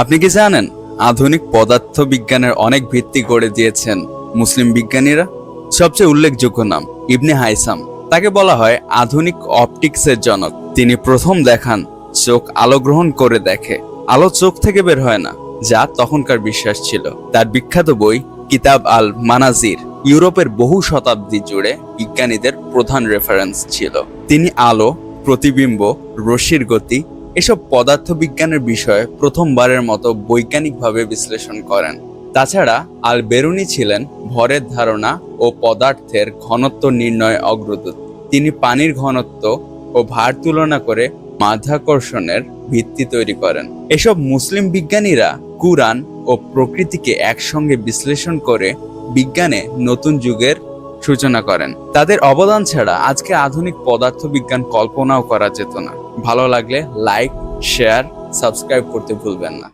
আপনি কি জানেন, আধুনিক পদার্থ বিজ্ঞানের অনেক ভিত্তি গড়ে দিয়েছেন মুসলিম বিজ্ঞানীরা? সবচেয়ে উল্লেখযোগ্য নাম ইবনে হাইসাম। তাকে বলা হয় আধুনিক অপটিক্সের জনক। তিনি প্রথম দেখান চোখ আলো গ্রহণ করে দেখে। আলো চোখ থেকে বের হয় না, যা তখনকার বিশ্বাস ছিল। তার বিখ্যাত বই কিতাব আল মানাজির ইউরোপের বহু শতাব্দী জুড়ে বিজ্ঞানীদের প্রধান রেফারেন্স ছিল। তিনি আলো, প্রতিবিম্ব, রশ্মির গতি এসব পদার্থবিজ্ঞানের বিষয়ে প্রথমবারের মতো বৈজ্ঞানিকভাবে বিশ্লেষণ করেন। তাছাড়া আল বেরুনি ছিলেন ভরের ধারণা ও পদার্থের ঘনত্ব নির্ণয় অগ্রদূত। তিনি পানির ঘনত্ব ও ভার তুলনা করে মাধ্যাকর্ষণের ভিত্তি তৈরি করেন। এসব মুসলিম বিজ্ঞানীরা কুরআন ও প্রকৃতিকে একসঙ্গে বিশ্লেষণ করে বিজ্ঞানে নতুন যুগের সূচনা করেন। তাদের অবদান ছাড়া আজকে আধুনিক পদার্থবিজ্ঞান কল্পনাও করা যেত না। ভালো লাগলে লাইক শেয়ার সাবস্ক্রাইব করতে ভুলবেন না।